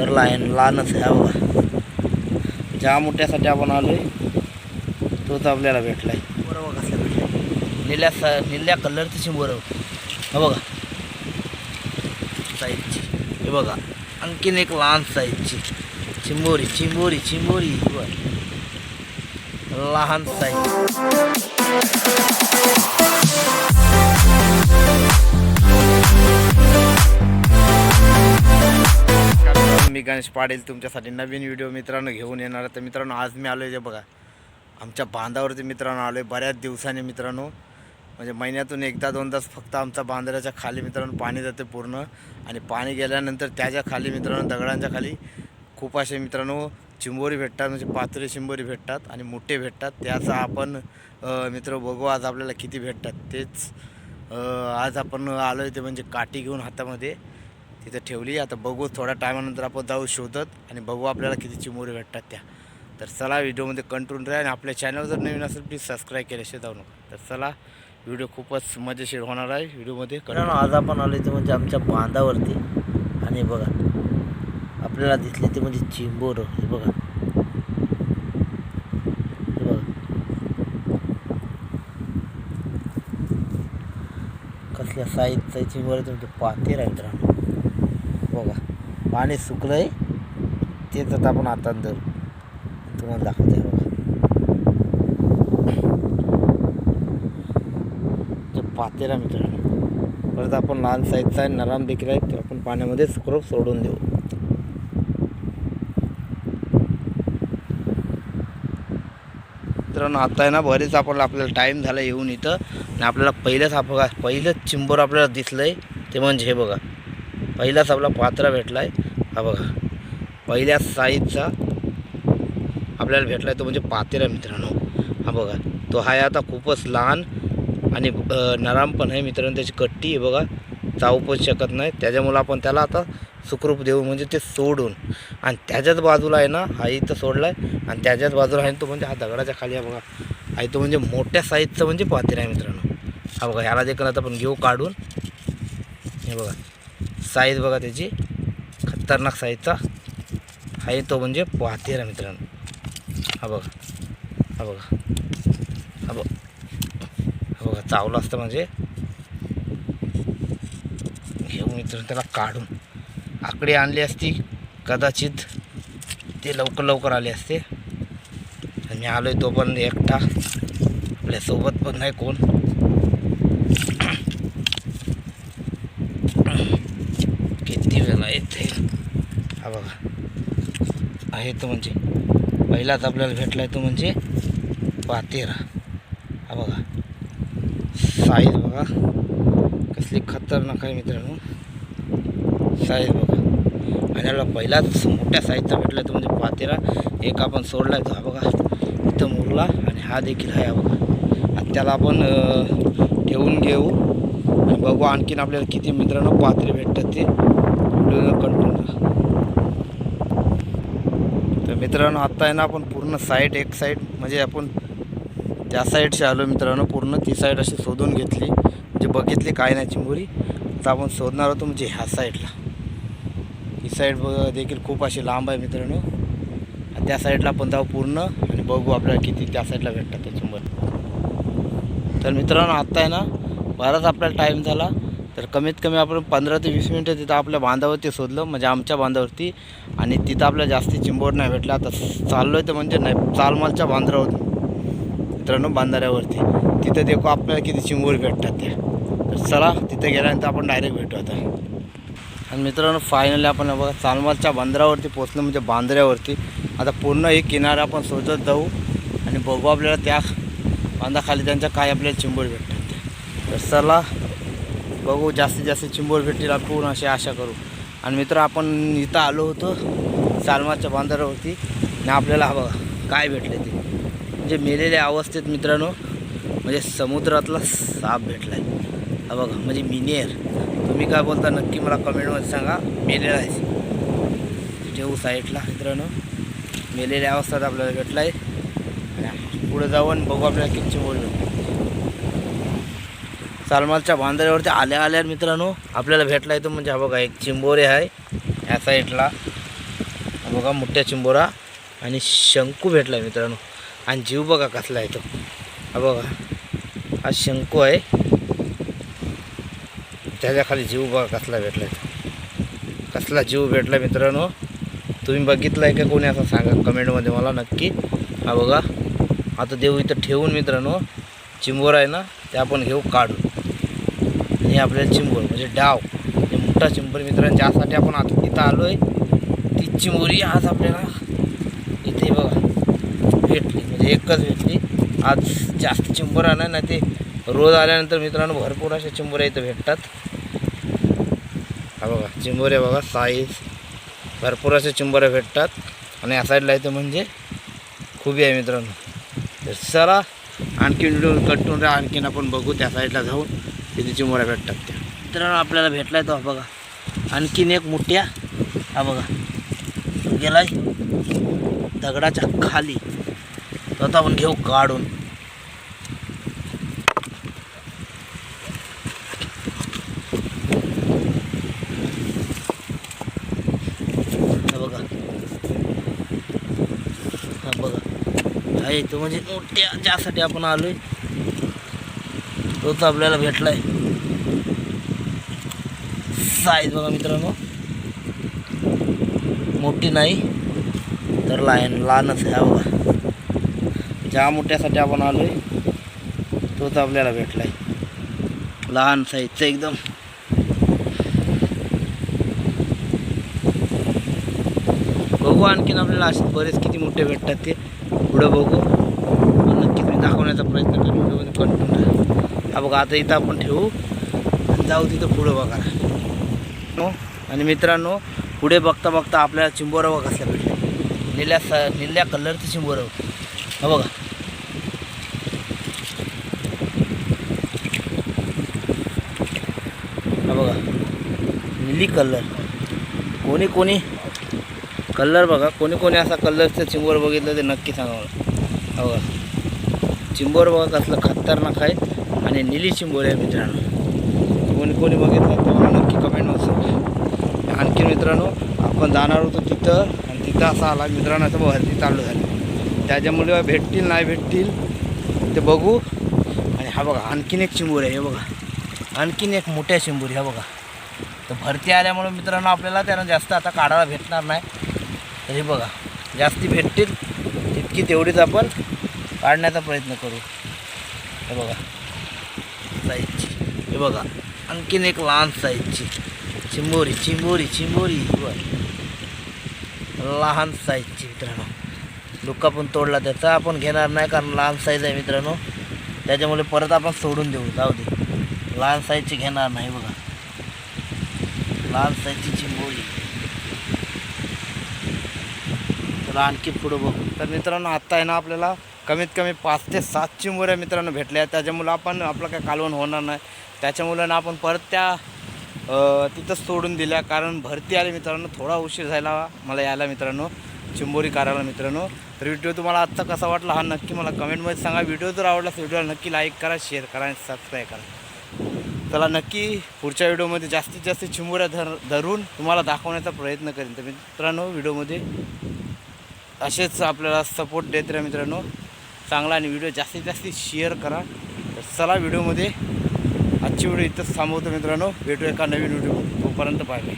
तर लायन लहानच आहे बघा. ज्या मोठ्यासाठी आपण आलोय तोच आपल्याला भेटलाय. बरोबर कसला भेटलाय? निळ्या स निळ्या कलरची चिंबोर हा बघा. साईजची. हे बघा. आणखीन एक लहान साईजची. चिंबोरी चिंबोरी चिंबोरी. लहान साईज. मी गणेश पाडेल तुमच्यासाठी नवीन व्हिडिओ मित्रांनो घेऊन येणार आहे. तर मित्रांनो आज मी आलो आहे जे बघा आमच्या बांधावरती मित्रांनो आलो आहे बऱ्याच दिवसांनी मित्रांनो म्हणजे महिन्यातून एकदा दोनदाच फक्त आमचा बांधाऱ्याच्या खाली मित्रांनो पाणी जाते पूर्ण. आणि पाणी गेल्यानंतर त्याच्याखाली मित्रांनो दगडांच्या खाली खूप असे मित्रांनो चिंबोरी भेटतात म्हणजे पात्रे चिंबोरी भेटतात आणि मोठे भेटतात. त्याचा आपण मित्र बघू आज आपल्याला किती भेटतात. तेच आज आपण आलो आहे ते म्हणजे काठी घेऊन हातामध्ये. तिथं ठेवली. आता बघू थोड्या टायमानंतर आपण जाऊ शोधत आणि बघू आपल्याला किती चिमोरी भेटतात त्या. तर चला व्हिडिओमध्ये कंटिन्यू राहा आणि आपल्या चॅनल जर नवीन असेल प्लीज सबस्क्राईब केल्याशिवाय जाऊ नका. तर चला व्हिडिओ खूपच मजेशीर होणार आहे. व्हिडिओमध्ये कारण आज आपण आलो इथे म्हणजे आमच्या बांधावरती. आणि बघा आपल्याला दिसले ते म्हणजे चिंबोर. हे बघा. हे बघा. कसल्या साईजचा चिंबोर तुमचे पातेर आहे मित्रांनो. बघा पाणी सुकलं आहे तेच आता आपण आता धरू तुम्हाला दाखवते बघा. ते पातेरा मित्रांनो परत आपण लहान साईजचा आहे नरम देखील आहे ते आपण पाण्यामध्ये सुखरूप सोडून देऊ. मित्रांनो आता आहे ना बरेच आपण आपल्याला टाईम झाला येऊन इथं आणि आपल्याला पहिलंच हा पहिलंच चिंबोर आपल्याला दिसलं आहे ते म्हणजे हे बघा. पहिलाच आपला पात्रा भेटला आहे हा बघा. पहिल्या साईजचा आपल्याला भेटला आहे तो म्हणजे पातेरा मित्रांनो. हा बघा. तो आहे आता खूपच लहान आणि नराम पण आहे मित्रांनो. त्याची कट्टी आहे बघा. चावू पण शकत नाही. त्याच्यामुळं आपण त्याला आता सुखरूप देऊ म्हणजे ते सोडून. आणि त्याच्याच बाजूला आहे ना हा इथं सोडला आहे आणि त्याच्याच बाजूला आहे तो म्हणजे हा दगडाच्या खाली आहे बघा. आहे तो म्हणजे मोठ्या साईजचा म्हणजे पातेरा आहे मित्रांनो. हा बघा. ह्याला देखील आता आपण घेऊ काढून. हे बघा. साईज बघा त्याची. खतरनाक साईजचा आहे तो म्हणजे पातेरा मित्रांनो. हा बघा. हा बघा. हा बघ. हा बघा चावलं असतं म्हणजे. घेऊ मित्रांनो त्याला काढून. आकडे आणली असती कदाचित ते लवकर लवकर आले असते. आणि मी आलो आहे तो पण एकटा आपल्यासोबत पण नाही कोण. किती वेळा येते हा बघा. आहे तो म्हणजे पहिलाच आपल्याला भेटला आहे तो म्हणजे पातेरा. हा बघा. साईज बघा. कसली खतरनाक आहे मित्रांनो. साईज बघा. आणि आपला पहिलाच मोठ्या साईजचा भेटला तो म्हणजे पातेरा. एक आपण सोडला आहे तो हा बघा. इथं मुरला आणि हा देखील आहे हा बघा. आणि त्याला आपण ठेवून घेऊ. आणि बघू आणखीन आपल्याला किती मित्रांनो पात्रे भेटतात ते. कंट्रोल तर मित्रांनो आत्ता आहे ना आपण पूर्ण साईड एक साईड म्हणजे आपण त्या साईडशी आलो मित्रांनो पूर्ण ती साईड अशी शोधून घेतली. म्हणजे बघितली काय नाही चिंबोरी. तर आपण शोधणार होतो म्हणजे ह्या साईडला ही साईड बघ देखील खूप अशी लांब आहे मित्रांनो. त्या साईडला आपण जाऊ पूर्ण आणि बघू आपल्याला किती त्या साईडला भेटतात त्या चिंबर तर मित्रांनो आत्ता आहे ना बराच आपल्याला टाईम झाला. तर कमीत कमी आपण पंधरा ते वीस मिनटं तिथं आपल्या बांधावरती शोधलं म्हणजे आमच्या बांधावरती आणि तिथं आपल्याला जास्ती चिंबोर नाही भेटला. आता चाललो आहे तर म्हणजे नाही चालमालच्या बांधावरती. मित्रांनो बांधाऱ्यावरती. तिथं देखो आपल्याला किती चिंबोड भेटतात त्या तर चला तिथे गेल्यानंतर आपण डायरेक्ट भेटू आता. आणि मित्रांनो फायनली आपण बघा चालमालच्या बांधारावरती पोचलो म्हणजे बांधाऱ्यावरती. आता पूर्ण एक किनारा आपण शोधत जाऊ आणि बघू आपल्याला त्या बांधाखाली त्यांच्या काय आपल्याला चिंबोड भेटतात तर चला बघू जास्तीत जास्त चिंबोर भेटतील आपण अशी आशा करू. आणि मित्र आपण इथं आलो होतो सालमाच्या बांधारावरती आणि आपल्याला हा बघा काय भेटले ते. म्हणजे मेलेल्या अवस्थेत मित्रांनो म्हणजे समुद्रातला साप भेटला आहे हा बघा म्हणजे मिनियर तुम्ही काय बोलता नक्की मला कमेंटमध्ये सांगा मेलेला आहे. ठेवू साईडला मित्रांनो मेलेल्या अवस्थेत आपल्याला भेटला आहे आणि पुढे जाऊन बघू आपल्याला किती चिंबोर भेटते सालमालच्या बांधाऱ्यावरती आल्या आल्या मित्रांनो आपल्याला भेटला येतो म्हणजे हा बघा एक चिंबोरे आहे ह्या साईडला. बघा मोठ्या चिंबोरा आणि शंकू भेटला मित्रांनो. आणि जीव बघा कसला आहे तो. हा बघा हा शंकू आहे. त्याच्याखाली जीव बघा कसला भेटला आहे कसला जीव भेटला मित्रांनो. तुम्ही बघितला आहे का कोणी असं सांगा कमेंटमध्ये मला नक्की. हा बघा आता देऊ इथं ठेवून मित्रांनो. चिंबोरा आहे ना ते आपण घेऊ काढून. आणि आपल्याला चिंबोर म्हणजे डाव. म्हणजे मोठा चिंबोर मित्रांनो ज्यासाठी आपण आता इथं आलो आहे ती चिंबोरी आज आपल्याला इथे बघा भेटली. म्हणजे एकच भेटली. आज जास्त चिंबर आणा ना ते रोज आल्यानंतर मित्रांनो भरपूर अशा चिंबोऱ्या इथं भेटतात. हा बघा चिंबोऱ्या बघा साईज भरपूर अशा चिंबोऱ्या भेटतात. आणि या साईडला इथं म्हणजे खूप आहे मित्रांनो. तर चला आणखीन व्हिडिओ राहा. आणखीन आपण बघू त्या साईडला जाऊन. तिथे चिंबोऱ्या भेटतात त्या मित्रांनो आपल्याला भेटलाय तो हा बघा. आणखीन एक मोठ्या. हा बघा. तो गेलाय दगडाच्या खाली. तो आता आपण घेऊ काढून. हा बघा. हा बघा. आहे तो म्हणजे मोठ्या ज्यासाठी आपण आलोय तोच आपल्याला भेटला आहे साईज बघा मित्रांनो. मोठी नाही तर लहान लहानच आहे बघा. ज्या मोठ्यासाठी आपण आलो आहे तोच आपल्याला भेटला आहे लहान साईजचं एकदम. बघू आणखीन आपल्याला असे बरेच किती मोठे भेटतात ते. पुढं बघू. नक्की नक्कीच मी दाखवण्याचा प्रयत्न करू कंटिन्यू हा बघा आता इथं आपण ठेवू. आणि जाऊ तिथं पुढं बघा. हो आणि मित्रांनो पुढे बघता बघता आपल्याला चिंबोरं बघा कसल्या भेटले निल्या स निळ्या कलरचं चिंबोरं हा बघा. हा बघा. निली कलर. कोणी कोणी कलर बघा. कोणी कोणी असा कलरचं चिंबोर बघितलं ते नक्की सांगा मला. हा बघा. चिंबोर बघा कसलं खतरनाक आहे. आणि निली चिंबोर आहे मित्रांनो. कोणी कोणी बघितलं तर नक्की कमेंट सांगा. आणखी मित्रांनो आपण जाणार होतो तिथं आणि तिथं असा आला मित्रांनो असं भरती चालू झाली. त्याच्यामुळे भेटतील नाही भेटतील ते बघू. आणि हा बघा आणखीन एक चिंबूर आहे हे बघा. आणखीन एक मोठ्या शिंबूर हा बघा. तर भरती आल्यामुळे मित्रांनो आपल्याला त्यांना जास्त आता काढायला भेटणार नाही. तर हे बघा जास्ती भेटतील तितकी तेवढीच आपण काढण्याचा प्रयत्न करू. हे बघा. साईजची. हे बघा आणखीन एक लहान साईजची. चिंबोरी चिंबोरी चिंबोरी. लहान साईजची मित्रांनो. डुक्का पण तोडला त्याचा. आपण घेणार नाही कारण लहान साईज आहे मित्रांनो. त्याच्यामुळे परत आपण सोडून देऊ. जाऊ दे. लहान साईजची घेणार नाही बघा. लहान साईजची चिंबोरी. त्याला आणखी पुढं बघू. तर मित्रांनो आत्ता आहे ना आपल्याला कमीत कमी पाच ते सात चिंबोऱ्या मित्रांनो भेटल्या. त्याच्यामुळं आपण आपलं काय कालवण होणार नाही. त्याच्यामुळं ना आपण परत त्या तिथंच सोडून दिल्या. कारण भरती आली मित्रांनो थोडा उशीर झाला मला यायला मित्रांनो चिंबोरी करायला मित्रांनो. तर व्हिडिओ तुम्हाला आत्ता कसा वाटला हा नक्की मला कमेंटमध्ये सांगा. व्हिडिओ जर आवडला तर व्हिडिओला नक्की लाईक करा शेअर करा आणि सबस्क्राईब करा. चला नक्की पुढच्या व्हिडिओमध्ये जास्तीत जास्त चिंबोऱ्या धर धरून तुम्हाला दाखवण्याचा प्रयत्न करेन. तर मित्रांनो व्हिडिओमध्ये असेच आपल्याला सपोर्ट देत राहा मित्रांनो. चांगला आणि व्हिडिओ जास्तीत जास्त शेअर करा. तर चला व्हिडिओमध्ये आजची व्हिडिओ इथंच थांबवतो मित्रांनो. भेटू एका नवीन व्हिडिओ तोपर्यंत पाहिजे